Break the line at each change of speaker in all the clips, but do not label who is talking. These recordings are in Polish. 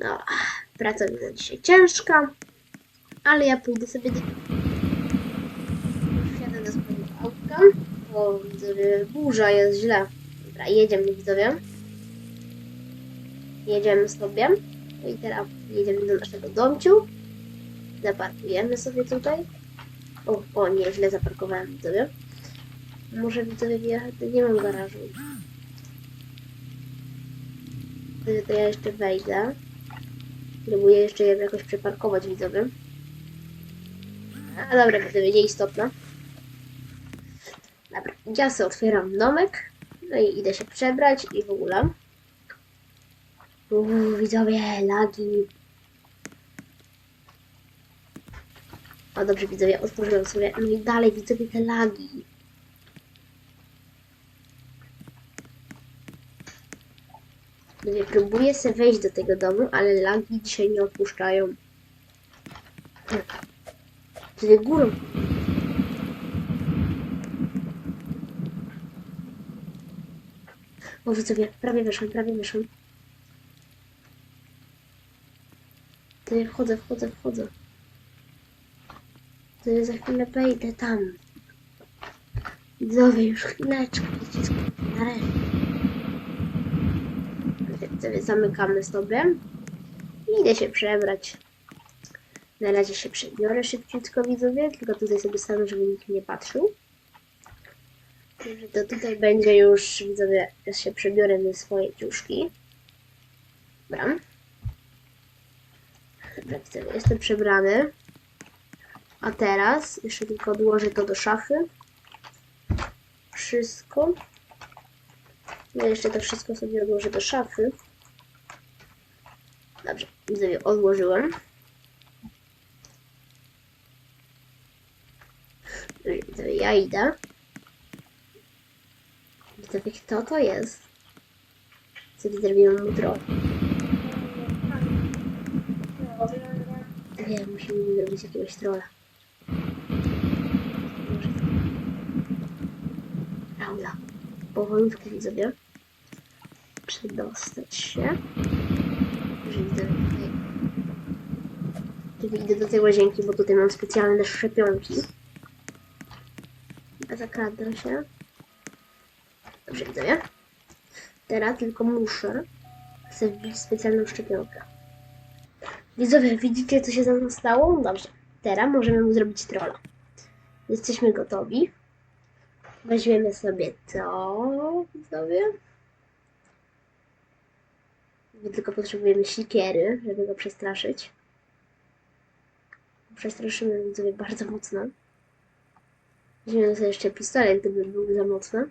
No, praca widzę dzisiaj ciężka, ale ja pójdę sobie do... Wsiadę do swojego autka, bo widzowie, burza jest źle. Dobra, jedziemy widzowie. Jedziemy sobie. No i teraz jedziemy do naszego domciu. Zaparkujemy sobie tutaj. O, o nie, źle zaparkowałem widzowie. Muszę widzowie wjechać, nie mam garażu. To ja jeszcze wejdę. Próbuję jeszcze je jakoś przeparkować widzowie. A dobra, widzowie, nieistotne. Dobra, ja sobie otwieram domek. No i idę się przebrać i w ogóle. Uuu, widzowie, lagi. O, dobrze, widzowie, otworzyłem sobie. No i dalej, widzowie, te lagi. Mówię, próbuję sobie wejść do tego domu, ale lagi dzisiaj nie odpuszczają. Tutaj górą. O, widzowie, prawie wyszłem, prawie wyszłem. Tutaj wchodzę, wchodzę, wchodzę. To za chwilę wejdę tam. Widzowie, już chwileczkę, nareszcie. Sobie zamykamy sobie. I idę się przebrać. Na razie się przebiorę szybciutko, widzowie, tylko tutaj sobie stanę, żeby nikt nie patrzył. To tutaj będzie już, widzowie, ja się przebiorę ze swojej ciuszki. Dobra. Dobra, widzowie, jestem przebrany. A teraz jeszcze tylko odłożę to do szafy. Wszystko. Ja jeszcze to wszystko sobie odłożę do szafy. Widzowie, odłożyłem. Widzowie, ja idę. Widzowie, kto to jest? Co zrobiłem mu trochę. Nie, musimy zrobić jakiegoś trolla. Raula. Powolutku widzowie. Przedostać się. Widzę tutaj. Tutaj idę do tej łazienki, bo tutaj mam specjalne szczepionki. A zakradnę się. Dobrze widzowie. Teraz tylko muszę sobie wbić specjalną szczepionkę. Widzowie, widzicie co się ze mną stało? Dobrze. Teraz możemy mu zrobić trolla. Jesteśmy gotowi. Weźmiemy sobie to, widzowie. My tylko potrzebujemy sikiery, żeby go przestraszyć. Przestraszymy widzowie bardzo mocno. Weźmiemy sobie jeszcze pistolet, gdyby był za mocny.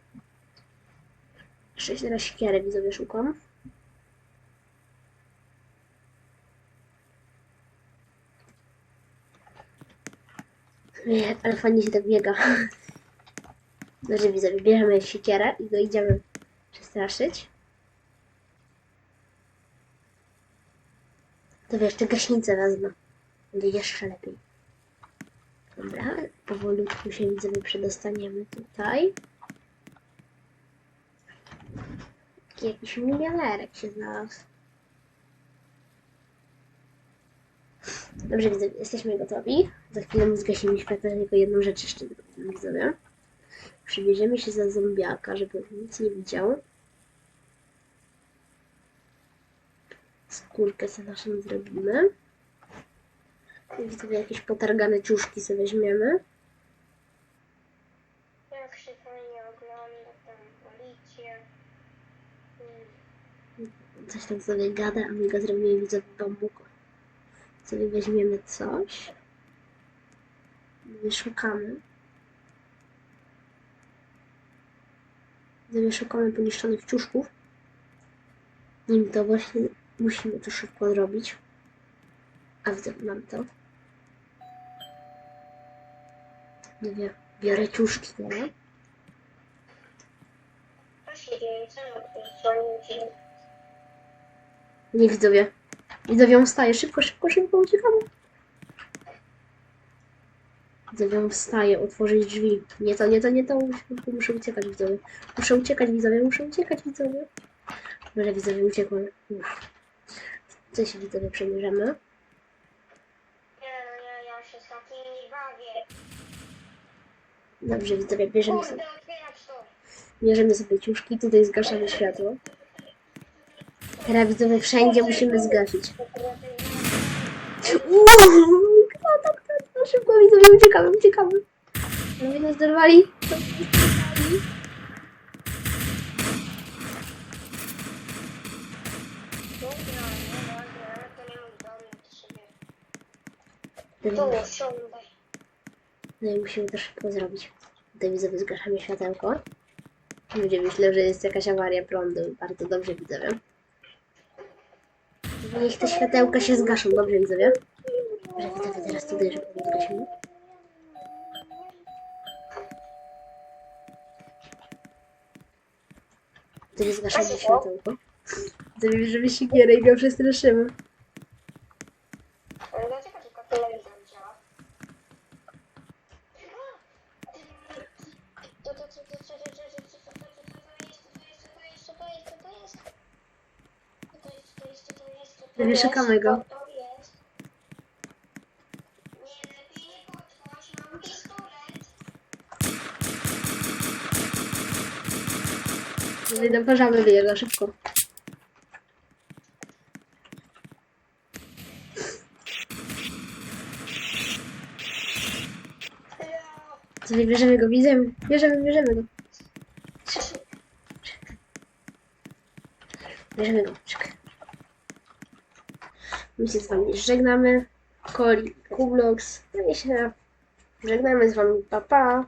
Jeszcze się teraz sikierę widzowie szukam. Nie, ale fajnie się tak biega. Znaczy widzowie, bierzemy siekierę i go idziemy przestraszyć. To jeszcze gaśnicę wezmę. Będzie jeszcze lepiej. Dobra, powolutku się widzowie przedostaniemy tutaj. Taki jakiś milionerek się znalazł. Dobrze, widzowie, jesteśmy gotowi. Za chwilę zgasimy światło, tylko jedną rzecz jeszcze widzowie. Przybierzemy się za zombiaka, żeby nic nie widział. Skórkę sobie naszą zrobimy. I sobie jakieś potargane ciuszki sobie weźmiemy.
Jak się fajnie ogląda tam policję. Mm,
Coś tam sobie gada, a my go zrobimy widzę w domu. Sobie weźmiemy coś. Wyszukamy. Sobie szukamy poniszczonych ciuszków. Nim to właśnie musimy to szybko zrobić. A widzę, mam to. Mówię, biorę ciuszki, nie? Nie widzowie. Widzowie, wstaje. Szybko, szybko, szybko uciekamy. Widzowie, wstaje, otworzyć drzwi. Nie to, nie to, nie to. Muszę, uciekać, widzowie. Muszę uciekać, widzowie, muszę uciekać, widzowie. Może widzowie uciekłem. Uff. Co się widzowie przemierzamy?
Nie no nie, ja się z bawię.
Dobrze, widzowie, bierzemy sobie,
Kurde, otwierać to.
bierzemy sobie ciuszki, tutaj zgaszamy światło. Teraz widzowie wszędzie musimy zgasić. Uuu, kto tak, tak, szybko widzowie, uciekamy, uciekamy. Prawie nas dorwali.
Dobra, nie nie.
No i musimy to szybko zrobić. Tutaj widzowie zgaszamy światełko. Ludzie myślą, że jest jakaś awaria prądu. Bardzo dobrze widzowie. Niech te światełka się zgaszą, dobrze widzowie? Że widzowie teraz tutaj szybko zgasimy. Tutaj zgaszamy światełko. Zabierzemy sikierę i go przestraszymy. Nie szukamy go. Wyjdę po żabę, wyjeżdża szybko. Co bierzemy go, bierzemy, bierzemy, bierzemy go. Bierzemy go, czekaj. My się z wami żegnamy. Koli, Kublox. No i się żegnamy z wami, pa pa.